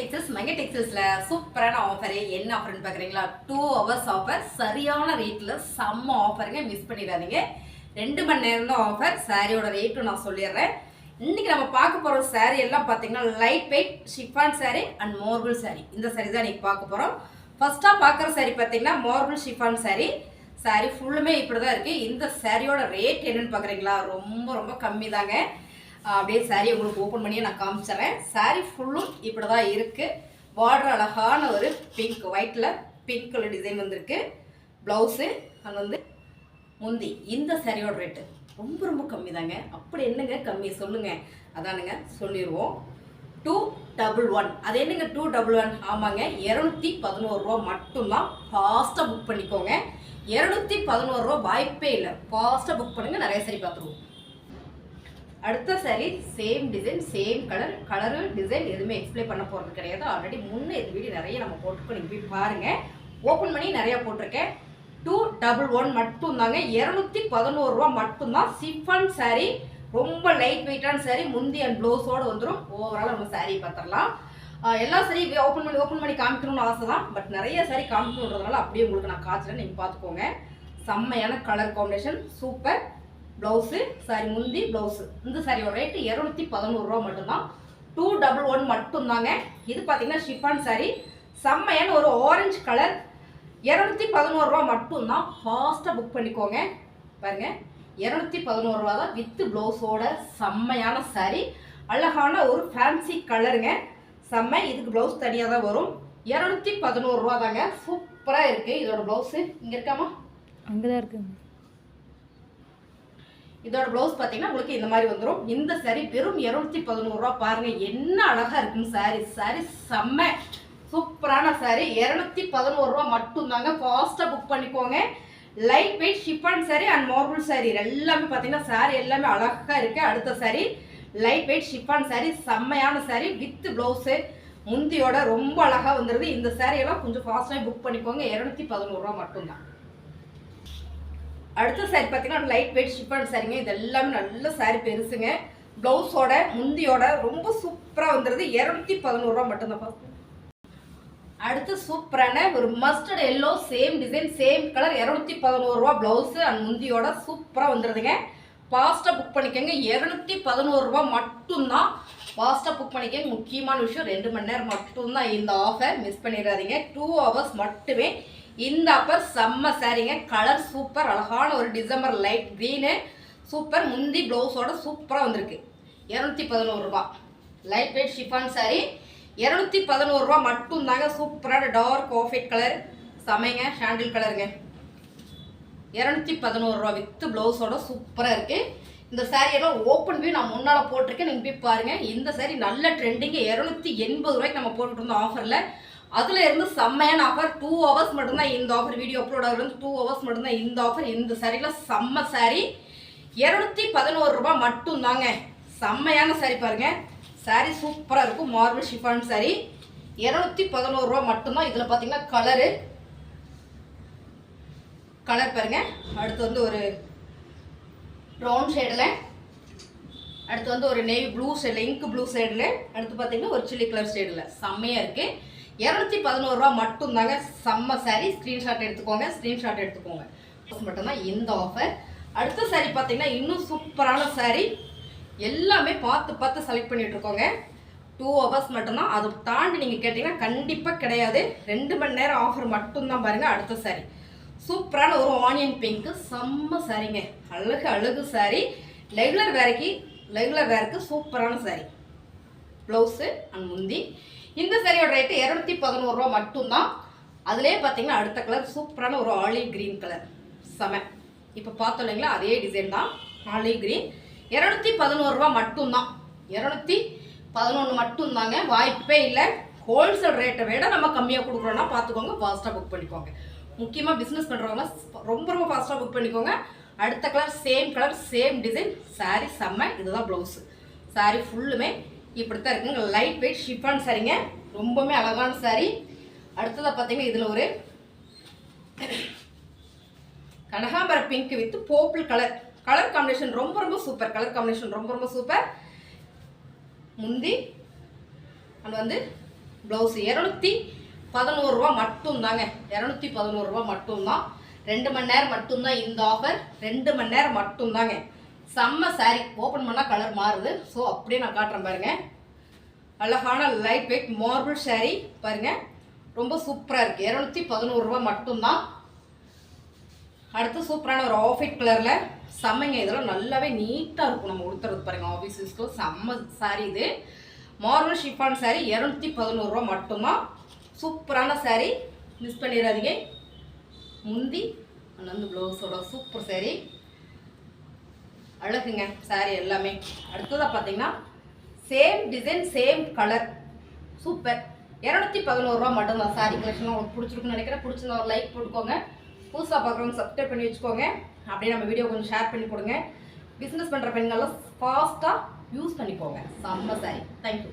Texas மெங்க டெக்ஸஸில் சூப்பரான offer என்ன ஆஃபர்னு பார்க்குறீங்களா டூ ஹவர்ஸ் ஆஃபர் சரியான ரேட்டில் செம்ம ஆஃபருங்க மிஸ் பண்ணிடாதீங்க. ரெண்டு மணி நேரம் தான் ஆஃபர் சாரியோட ரேட்டும் நான் சொல்லிடுறேன். இன்றைக்கி நம்ம பார்க்க போகிற saree எல்லாம் பார்த்தீங்கன்னா light weight chiffon saree and marble saree. இந்த saree தான் இன்றைக்கி பார்க்க போகிறோம் ஃபர்ஸ்ட்டாக பார்க்குற saree பார்த்தீங்கன்னா மார்பிள் ஷிஃபான் saree. Saree ஃபுல்லுமே இப்படி தான் இருக்குது இந்த சாரியோட ரேட் என்னன்னு பார்க்குறீங்களா ரொம்ப ரொம்ப கம்மி தாங்க அப்படியே saree உங்களுக்கு ஓப்பன் பண்ணியே நான் காமிச்சிடுறேன் saree ஃபுல்லும் இப்படி தான் இருக்குது பார்டர் அழகான ஒரு பிங்க் ஒயிட்டில் பிங்க் கலர் டிசைன் வந்திருக்கு. ப்ளவுஸு அங்கே வந்து முந்தி. இந்த சாரியோட ரேட்டு ரொம்ப ரொம்ப கம்மி தாங்க அப்படி என்னங்க கம்மி? சொல்லுங்க. அதானுங்க சொல்லிடுவோம் டூ டபுள் ஒன் அது என்னங்க டூ டபுள் ஒன் ஆமாங்க இரநூத்தி பதினோரு ரூபா மட்டும்தான். ஃபாஸ்ட்டாக புக் பண்ணிக்கோங்க. இரநூத்தி பதினோரு ரூபா வாய்ப்பே இல்லை. ஃபாஸ்ட்டாக புக் பண்ணுங்கள் நிறைய சரி பார்த்துருவோம். அடுத்த saree same design same colour colour design எதுவுமே எக்ஸ்பிளைன் பண்ண போகிறது கிடையாது. ஆல்ரெடி முன்னே இது வீடியோ நிறைய நம்ம போட்டுருக்கோம். நீங்கள் போய் பாருங்கள் ஓப்பன் பண்ணி நிறையா போட்டிருக்கேன். டூ டபுள் ஒன் மட்டும் தாங்க இரநூத்தி பதினோரு ரூபா மட்டும்தான். சிஃபன் saree ரொம்ப லைட் வெயிட்டான saree முந்தி அண்ட் ப்ளவுஸோடு வந்துடும் ஓவரால் நம்ம saree பார்த்துடலாம். எல்லா சரி ஓப்பன் பண்ணி ஓப்பன் பண்ணி காமிக்கணும்னு ஆசை தான் பட் நிறைய saree காமிக்கணுன்றதுனால அப்படியே உங்களுக்கு நான் காய்ச்சல நீங்கள் பார்த்துக்கோங்க. செம்மையான colour combination super blouse sari முந்தி ப்ளவுஸு. இந்த சாரியோட ரேட்டு இரநூத்தி பதினோருவா மட்டும்தான். டூ டபுள் ஒன் மட்டும்தாங்க. இது பார்த்தீங்கன்னா ஷிஃபான் சாரி செம்மையான ஒரு ஆரஞ்சு கலர் இரநூத்தி பதினோருவா மட்டும்தான். ஃபாஸ்ட்டாக புக் பண்ணிக்கோங்க. பாருங்க. இரநூத்தி பதினோருவா தான் வித்து ப்ளவுஸோட செம்மையான சாரி அழகான ஒரு ஃபேன்சி கலருங்க செம்ம இதுக்கு ப்ளவுஸ் தனியாக தான் வரும். இரநூத்தி பதினோருவா தாங்க. சூப்பராக இருக்குது இதோட ப்ளவுஸு இங்கே இருக்காமா? அங்கே தான் இருக்குங்க. இதோட ப்ளவுஸ் பார்த்தீங்கன்னா உங்களுக்கு இந்த மாதிரி வந்துடும் இந்த saree வெறும் இரநூத்தி பதினோருவா பாருங்க. என்ன அழகா இருக்குன்னு saree. Saree செம்ம சூப்பரான saree. இரநூத்தி பதினோருவா மட்டும்தாங்க. ஃபாஸ்ட்டாக புக் பண்ணிக்கோங்க. Light weight chiffon sari and marble saree. எல்லாமே பார்த்தீங்கன்னா saree எல்லாமே அழகா இருக்கு. அடுத்த saree. Light weight chiffon saree. செம்மையான saree வித் ப்ளவுஸு முந்தியோட ரொம்ப அழகா வந்துடுது இந்த சாரியெல்லாம் எல்லாம் கொஞ்சம் ஃபாஸ்ட்டாக புக் பண்ணிக்கோங்க. இரநூத்தி பதினோருவா மட்டும்தான். அடுத்த சாரி பார்த்தீங்கன்னா லைட் வெயிட் ஷிஃபான் சாரிங்க இது எல்லாமே நல்ல சாரி பெருசுங்க. ப்ளவுஸோட முந்தியோட ரொம்ப சூப்பராக வந்துடுது இரநூத்தி பதினோருவா மட்டும்தான் பார்ப்போம் அடுத்து சூப்பரான ஒரு mustard yellow same design same colour இரநூத்தி பதினோருவா ப்ளவுஸு அண்ட் முந்தியோட சூப்பராக வந்துடுதுங்க ஃபாஸ்ட்டாக புக் பண்ணிக்கோங்க. இரநூத்தி பதினோருவா மட்டும்தான் ஃபாஸ்ட்டாக புக் பண்ணிக்கோங்க. முக்கியமான விஷயம் ரெண்டு மணி நேரம் மட்டும்தான் இந்த ஆஃபர் மிஸ் பண்ணிடாதீங்க. டூ ஹவர்ஸ் மட்டுமே இந்த அப்பர் செம்ம சாரீங்க. கலர் சூப்பர் அழகான ஒரு டிசம்பர் லைட் க்ரீனு சூப்பர் முந்தி ப்ளவுஸோட சூப்பராக வந்திருக்கு. இரநூத்தி பதினோருபா லைட் வெயிட் ஷிஃபான் saree இரநூத்தி பதினோருபா மட்டும் மட்டும்தாங்க சூப்பரான டார்க் ஆஃபைட் கலர் சமைங்க ஹேண்டில் கலருங்க இரநூத்தி பதினோருபா வித்து ப்ளவுஸோட சூப்பராக இருக்குது இந்த சாரியெல்லாம் ஓப்பன் வியூ நான் முன்னால் போட்டிருக்கேன். நீங்கள் போய் பாருங்கள் இந்த சாரீ நல்ல ட்ரெண்டிங்கு இரநூத்தி எண்பது ரூபாய்க்கு நம்ம போட்டுட்டு இருந்தோம் ஆஃபரில் அதில் இருந்து செம்மையான ஆஃபர் டூ ஹவர்ஸ் மட்டும்தான் இந்த ஆஃபர் வீடியோ அப்லோட் ஆகுறது டூ ஹவர்ஸ் மட்டும்தான் இந்த ஆஃபர் இந்த சாரியில் செம்ம சாரி இரநூத்தி பதினோரு ரூபா மட்டும் தாங்க செம்மையான சாரி பாருங்க. சாரி சூப்பராக இருக்கும். மார்பிள் ஷிஃபான் சாரி இரநூத்தி பதினோரு ரூபா மட்டும்தான். இதில் பார்த்தீங்கன்னா கலரு கலர் பாருங்க. அடுத்து வந்து ஒரு ப்ரௌன் ஷேடில் அடுத்து வந்து ஒரு நேவி ப்ளூ ஷேடில் இங்க் ப்ளூ ஷேடில் அடுத்து பார்த்தீங்கன்னா ஒரு சில்லி கலர் ஷேடில் செம்மையாக இருக்குது இரநூத்தி பதினோரு ரூபா மட்டும்தாங்க செம்ம saree. ஸ்க்ரீன்ஷாட் எடுத்துக்கோங்க ஸ்க்ரீன்ஷாட் எடுத்துக்கோங்க. மட்டும்தான் இந்த ஆஃபர் அடுத்த saree பார்த்தீங்கன்னா இன்னும் சூப்பரான saree. எல்லாமே பார்த்து பார்த்து செலக்ட் பண்ணிட்டு இருக்கோங்க. டூ ஹவர்ஸ் மட்டும்தான். அதை தாண்டி நீங்கள் கேட்டிங்கன்னா கண்டிப்பாக கிடையாது. ரெண்டு மணி நேரம் ஆஃபர் மட்டும்தான் பாருங்கள் அடுத்த saree. சூப்பரான ஒரு ஆனியன் பிங்க்கு செம்ம சாரிங்க அழகு அழகு saree. ரெகுலர் வேலைக்கு ரெகுலர் வேருக்கு சூப்பரான saree. ப்ளவுஸு அண்ட் முந்தி. இந்த சேரீயோட ரேட்டு இரநூத்தி பதினோரு ரூபா மட்டும்தான். அதுலேயே பார்த்தீங்கன்னா அடுத்த கலர் சூப்பரான ஒரு ஆலிவ் க்ரீன் கலர் செம. இப்போ பார்த்தோம் இல்லைங்களா அதே டிசைன் தான். ஆலிவ் க்ரீன் இரநூத்தி பதினோரு ரூபா மட்டும்தான். இரநூத்தி பதினொன்று மட்டும்தாங்க. வாய்ப்பே இல்லை. ஹோல்சேல் ரேட்டை விட நம்ம கம்மியாக கொடுக்குறோன்னா பார்த்துக்கோங்க ஃபாஸ்ட்டாக புக் பண்ணிக்கோங்க. முக்கியமாக பிஸ்னஸ் பண்ணுறவங்க ரொம்ப ரொம்ப ஃபாஸ்ட்டாக புக் பண்ணிக்கோங்க. அடுத்த colour same colour same design sari செம்ம இதுதான் ப்ளவுஸு சாரீ ஃபுல்லுமே இப்படித்தான் இருக்குங்க லைட் வெயிட் ஷிஃபான் சாரிங்க ரொம்பவுமே அழகான சாரீ அடுத்ததாக பார்த்தீங்கன்னா இதில் ஒரு கனகாம்பர pink with purple colour colour combination ரொம்ப ரொம்ப சூப்பர் கலர் காம்பினேஷன் ரொம்ப ரொம்ப சூப்பர் முந்தி அது வந்து ப்ளவுஸ் இரநூத்தி பதினோருவா மட்டும்தாங்க. இரநூத்தி பதினோருவா மட்டும்தான். ரெண்டு மணி நேரம் மட்டும்தான் இந்த ஆஃபர் ரெண்டு மணி நேரம் மட்டும்தாங்க. செம்ம saree. ஓப்பன் பண்ணால் கலர் மாறுது. ஸோ அப்படியே நான் காட்டுறேன் பாருங்கள் அழகான லைட் வெயிட் மார்பிள் saree. பாருங்கள் ரொம்ப சூப்பராக இருக்குது இரநூத்தி பதினோருவா மட்டும்தான். அடுத்து சூப்பரான ஒரு ஆஃப் கலரில் செம்மைங்க. இதெல்லாம் நல்லாவே நீட்டாக இருக்கும். நம்ம உடுத்துறது பாருங்கள் ஆஃபீஸ் செம்ம saree இது. மார்பிள் ஷிஃபான் saree இரநூத்தி பதினோருவா மட்டும்தான். சூப்பரான saree. மிஸ் பண்ணிடாதீங்க. முந்தி அந்த ப்ளவுஸோட சூப்பர் saree. அழகுங்க சாரி எல்லாமே. அடுத்ததாக பார்த்தீங்கன்னா same design same colour super இரநூத்தி பதினோருவா மட்டும்தான் சாரி கலெக்ஷன் உங்களுக்கு பிடிச்சிருக்குன்னு நினைக்கிறேன். பிடிச்சிருந்தா ஒரு லைக் போட்டுக்கோங்க. புதுசாக பார்க்குறவங்க சப்ஸ்கிரைப் பண்ணி வச்சுக்கோங்க. அப்படியே நம்ம வீடியோ கொஞ்சம் ஷேர் பண்ணி கொடுங்க. பிஸ்னஸ் பண்ணுற பெண்கள்லாம் ஃபாஸ்ட்டாக யூஸ் பண்ணிக்கோங்க. செம்ம சாரி தேங்க்யூ